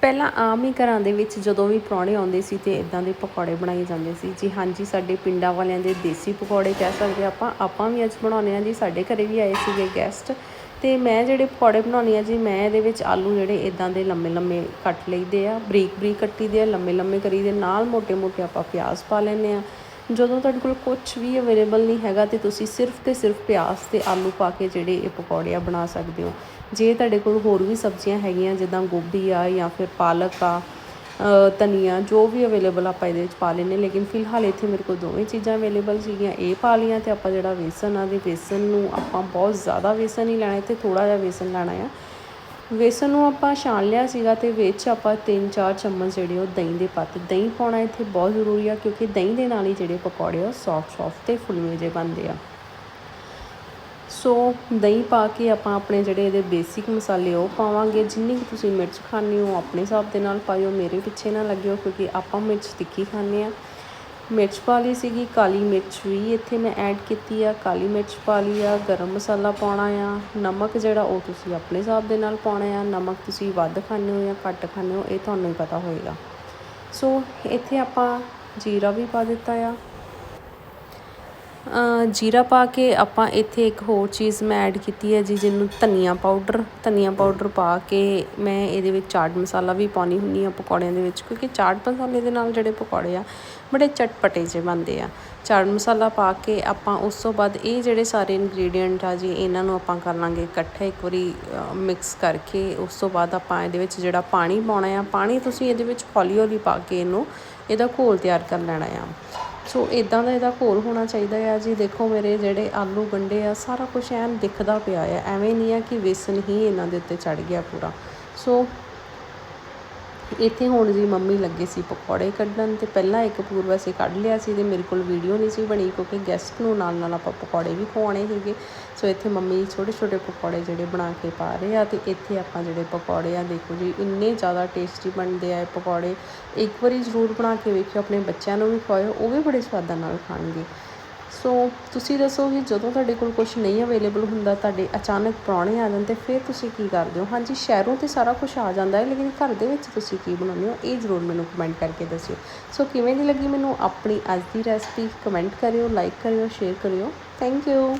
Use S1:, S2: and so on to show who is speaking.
S1: ਪਹਿਲਾਂ ਆਮ ਹੀ ਘਰਾਂ ਦੇ ਵਿੱਚ ਜਦੋਂ ਵੀ ਪਰੌਣੇ ਆਉਂਦੇ ਸੀ ਤੇ ਇਦਾਂ ਦੇ ਪਕੌੜੇ ਬਣਾਏ ਜਾਂਦੇ ਸੀ। ਜੀ ਹਾਂਜੀ ਸਾਡੇ ਪਿੰਡਾਂ ਵਾਲਿਆਂ ਦੇ ਦੇਸੀ ਪਕੌੜੇ ਕਹਿ ਸਕਦੇ ਆਪਾਂ। ਆਪਾਂ ਵੀ ਅੱਜ ਬਣਾਉਣੇ ਆ ਜੀ, ਸਾਡੇ ਘਰੇ ਵੀ ਆਏ ਸੀਗੇ ਗੈਸਟ ਤੇ ਮੈਂ ਜਿਹੜੇ ਪਕੌੜੇ ਬਣਾਉਣੇ ਆ ਜੀ, ਮੈਂ ਇਹਦੇ ਵਿੱਚ ਆਲੂ ਜਿਹੜੇ ਇਦਾਂ ਦੇ ਲੰਮੇ ਲੰਮੇ ਕੱਟ ਲਈਦੇ ਆ ਬਰੀਕ ਬਰੀਕ ਕੱਟੀਦੇ ਆ ਲੰਮੇ ਲੰਮੇ ਕਰੀਦੇ ਨਾਲ ਮੋٹے ਮੋٹے ਆਪਾਂ ਪਿਆਜ਼ ਪਾ ਲੈਨੇ ਆ ਜਦੋਂ ਤੁਹਾਡੇ ਕੋਲ ਕੁਝ ਵੀ ਅਵੇਲੇਬਲ ਨਹੀਂ ਹੈਗਾ ਤੇ ਤੁਸੀਂ ਸਿਰਫ ਤੇ ਸਿਰਫ ਪਿਆਜ਼ ਤੇ ਆਲੂ ਪਾ ਕੇ ਜਿਹੜੇ ਇਹ ਪਕੌੜੇ ਆ ਬਣਾ ਸਕਦੇ ਹੋ। ਜੇ ਤੁਹਾਡੇ ਕੋਲ ਹੋਰ ਵੀ ਸਬਜ਼ੀਆਂ ਹੈਗੀਆਂ, ਜਿੱਦਾਂ ਗੋਭੀ ਆ ਜਾਂ ਫਿਰ ਪਾਲਕ ਆ ਧਨੀਆ, ਜੋ ਵੀ ਅਵੇਲੇਬਲ ਆਪਾਂ ਇਹਦੇ ਵਿੱਚ ਪਾ ਲੈਨੇ ਲੇਕਿਨ ਫਿਲਹਾਲ ਇੱਥੇ ਮੇਰੇ ਕੋਲ ਦੋਵੇਂ ਚੀਜ਼ਾਂ ਅਵੇਲੇਬਲ ਸੀਗੀਆਂ। ਇਹ ਪਾ ਲਈਆਂ ਤੇ ਆਪਾਂ ਜਿਹੜਾ ਵੇਸਨ ਆ ਦੇ ਵੇਸਨ ਨੂੰ ਆਪਾਂ ਬਹੁਤ ਜ਼ਿਆਦਾ ਵੇਸਨ ਹੀ ਲੈਣਾ ਤੇ ਥੋੜਾ ਜਿਹਾ ਵੇਸਨ ਲੈਣਾ ਆ। ਵੇਸਣ ਨੂੰ ਆਪਾਂ ਛਾਣ ਲਿਆ ਸੀਗਾ ਤੇ ਵਿੱਚ ਆਪਾਂ 3-4 ਚਮਚ ਜਿਹੜੇ ਉਹ ਦਹੀਂ ਦੇ ਪਾਤੇ, ਦਹੀਂ ਪਾਉਣਾ ਇੱਥੇ ਬਹੁਤ ਜ਼ਰੂਰੀ ਆ ਕਿਉਂਕਿ ਦਹੀਂ ਦੇ ਨਾਲ ਹੀ ਜਿਹੜੇ ਪਕੌੜੇ ਆ ਸੌਫਟ ਸੌਫਟ ਤੇ ਫੁੱਲਵੇਂ ਜਿਹੇ ਬਣਦੇ ਆ। ਸੋ ਦਹੀਂ ਪਾ ਕੇ ਆਪਾਂ ਆਪਣੇ ਜਿਹੜੇ ਇਹਦੇ ਬੇਸਿਕ ਮਸਾਲੇ ਉਹ ਪਾਵਾਂਗੇ, ਜਿੰਨੀ ਕੁ ਤੁਸੀਂ ਮਿਰਚ ਖਾਣੀ ਹੋ ਆਪਣੇ ਹਿਸਾਬ ਦੇ ਨਾਲ ਪਾਇਓ, ਮੇਰੇ ਪਿੱਛੇ ਨਾ ਲੱਗਿਓ ਕਿਉਂਕਿ ਆਪਾਂ ਮਿਰਚ ਤਿੱਖੀ ਖਾਂਦੇ ਆ। ਮਿਰਚ ਪਾ ਲਈ ਸੀਗੀ, ਕਾਲੀ ਮਿਰਚ ਵੀ ਇੱਥੇ ਮੈਂ ਐਡ ਕੀਤੀ ਆ। ਕਾਲੀ ਮਿਰਚ ਪਾ ਲਈ ਆ, ਗਰਮ ਮਸਾਲਾ ਪਾਉਣਾ ਆ। ਨਮਕ ਜਿਹੜਾ ਉਹ ਤੁਸੀਂ ਆਪਣੇ ਹਿਸਾਬ ਦੇ ਨਾਲ ਪਾਉਣਾ ਆ। ਨਮਕ ਤੁਸੀਂ ਵੱਧ ਖਾਂਦੇ ਹੋ ਜਾਂ ਘੱਟ ਖਾਂਦੇ ਹੋ, ਇਹ ਤੁਹਾਨੂੰ ਹੀ ਪਤਾ ਹੋਏਗਾ। ਸੋ ਇੱਥੇ ਆਪਾਂ ਜੀਰਾ ਵੀ ਪਾ ਦਿੱਤਾ ਆ। ਜੀਰਾ ਪਾ ਕੇ ਆਪਾਂ ਇੱਥੇ ਇੱਕ ਹੋਰ ਚੀਜ਼ ਮੈਂ ਐਡ ਕੀਤੀ ਹੈ ਜੀ, ਜਿਹਨੂੰ ਧਨੀਆ ਪਾਊਡਰ ਧਨੀਆ ਪਾਊਡਰ ਪਾ ਕੇ ਮੈਂ ਇਹਦੇ ਵਿੱਚ ਚਾਟ ਮਸਾਲਾ ਵੀ ਪਾਉਣੀ ਹੁੰਦੀ ਆ ਪਕੌੜਿਆਂ ਦੇ ਵਿੱਚ, ਕਿਉਂਕਿ ਚਾਟ ਮਸਾਲੇ ਦੇ ਨਾਲ ਜਿਹੜੇ ਪਕੌੜੇ ਆ, ਬੜੇ ਚਟਪਟੇ ਜਿਹੇ ਬਣਦੇ ਆ। ਚਾਟ ਮਸਾਲਾ ਪਾ ਕੇ ਆਪਾਂ ਉਸ ਤੋਂ ਬਾਅਦ ਇਹ ਜਿਹੜੇ ਸਾਰੇ ਇਨਗਰੀਡੀਅੰਟ ਆ ਜੀ, ਇਹਨਾਂ ਨੂੰ ਆਪਾਂ ਕਰ ਲਾਂਗੇ ਇਕੱਠੇ ਇੱਕ ਵਾਰੀ ਮਿਕਸ ਕਰਕੇ, ਉਸ ਤੋਂ ਬਾਅਦ ਆਪਾਂ ਇਹਦੇ ਵਿੱਚ ਜਿਹੜਾ ਪਾਣੀ ਪਾਉਣਾ ਆ, ਪਾਣੀ ਤੁਸੀਂ ਇਹਦੇ ਵਿੱਚ ਹੌਲੀ ਹੌਲੀ ਪਾ ਕੇ ਇਹਨੂੰ, ਇਹਦਾ ਘੋਲ ਤਿਆਰ ਕਰ ਲੈਣਾ ਆ। ਸੋ ਇਦਾਂ ਦਾ ਇਹਦਾ ਘੋਲ ਹੋਣਾ ਚਾਹੀਦਾ ਆ ਜੀ। ਦੇਖੋ ਮੇਰੇ ਜਿਹੜੇ ਆਲੂ ਗੰਡੇ ਆ, ਸਾਰਾ ਕੁਝ ਐਨ ਦਿਖਦਾ ਪਿਆ ਆ। ਐਵੇਂ ਨਹੀਂ ਆ ਕਿ ਵੇਸਨ ਹੀ ਇਹਨਾਂ ਦੇ ਉੱਤੇ ਚੜ ਗਿਆ ਪੂਰਾ। ਸੋ ਇੱਥੇ ਹੁਣ ਜੀ ਮੰਮੀ ਲੱਗੇ ਸੀ ਪਕੌੜੇ ਕੱਢਣ ਤੇ ਪਹਿਲਾਂ ਇੱਕ ਪੂਰ ਵੈਸੇ ਕੱਢ ਲਿਆ ਸੀ ਤੇ ਮੇਰੇ ਕੋਲ ਵੀਡੀਓ ਨਹੀਂ ਸੀ ਬਣੀ ਕਿਉਂਕਿ ਗੈਸਟ ਨੂੰ ਨਾਲ ਨਾਲ ਆਪਾਂ ਪਕੌੜੇ ਵੀ ਖਵਾਉਣੇ ਸੀਗੇ। ਸੋ ਇੱਥੇ ਮੰਮੀ ਛੋਟੇ ਛੋਟੇ ਪਕੌੜੇ ਜਿਹੜੇ ਬਣਾ ਕੇ ਪਾ ਰਹੇ ਆ ਤੇ ਇੱਥੇ ਆਪਾਂ ਜਿਹੜੇ ਪਕੌੜੇ ਆ ਦੇਖੋ ਜੀ, ਇੰਨੇ ਜ਼ਿਆਦਾ ਟੇਸਟੀ ਬਣਦੇ ਆ ਪਕੌੜੇ। ਇੱਕ ਵਾਰੀ ਜ਼ਰੂਰ ਬਣਾ ਕੇ ਵੇਖਿਓ, ਆਪਣੇ ਬੱਚਿਆਂ ਨੂੰ ਵੀ ਖਵਾਇਓ, ਉਹ ਵੀ ਬੜੇ ਸਵਾਦਾਂ ਨਾਲ ਖਾਣਗੇ। ਸੋ ਤੁਸੀਂ ਦੱਸੋ ਕਿ ਜਦੋਂ ਤੁਹਾਡੇ ਕੋਲ ਕੁਝ ਨਹੀਂ ਅਵੇਲੇਬਲ ਹੁੰਦਾ, ਤੁਹਾਡੇ ਅਚਾਨਕ ਪ੍ਰਾਹੁਣੇ ਆ ਜਾਣ ਤੇ ਫਿਰ ਤੁਸੀਂ ਕੀ ਕਰਦੇ ਹੋ? ਹਾਂਜੀ, ਸ਼ਹਿਰੋਂ ਤੇ ਸਾਰਾ ਕੁਝ ਆ ਜਾਂਦਾ ਹੈ, ਲੇਕਿਨ ਘਰ ਦੇ ਵਿੱਚ ਤੁਸੀਂ ਕੀ ਬਣਾਉਂਦੇ ਹੋ? ਇਹ ਜ਼ਰੂਰ ਮੈਨੂੰ ਕਮੈਂਟ ਕਰਕੇ ਦੱਸਿਓ। ਸੋ ਕਿਵੇਂ ਦੀ ਲੱਗੀ ਮੈਨੂੰ ਆਪਣੀ ਅੱਜ ਦੀ ਰੈਸਪੀ ਕਮੈਂਟ ਕਰਿਓ ਲਾਈਕ ਕਰਿਓ ਸ਼ੇਅਰ ਕਰਿਓ। Thank you